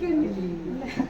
けんね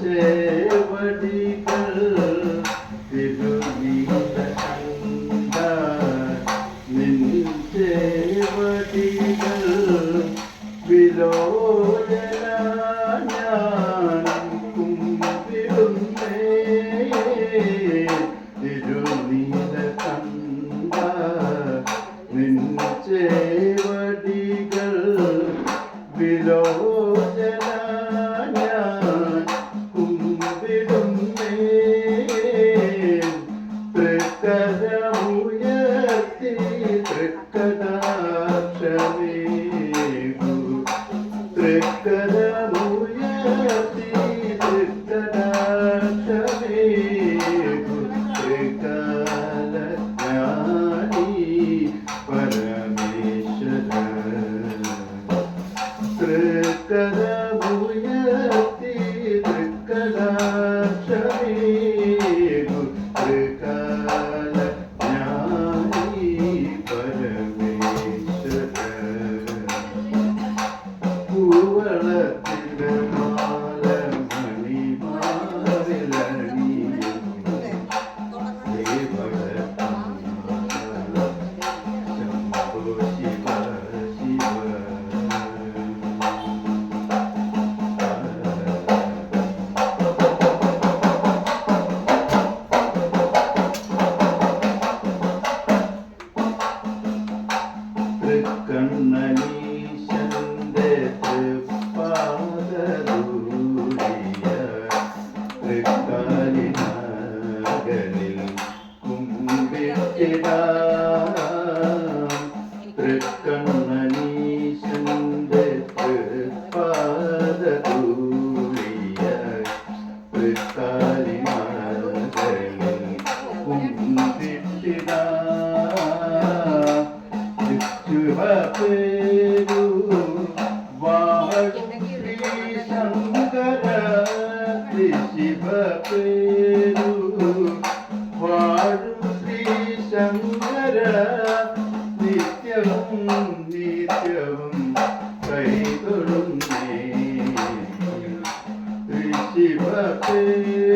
చేవడి Deus. തൃക്കാലിനകലിൽ കുമ്പിട്ടിടാം തൃക്കണ്ണനീശന്റെ തൃപ്പാദൂരിയ തൃക്കാലിനകലിൽ കുമ്പിട്ടിടാം ചുവപ്പേ bater.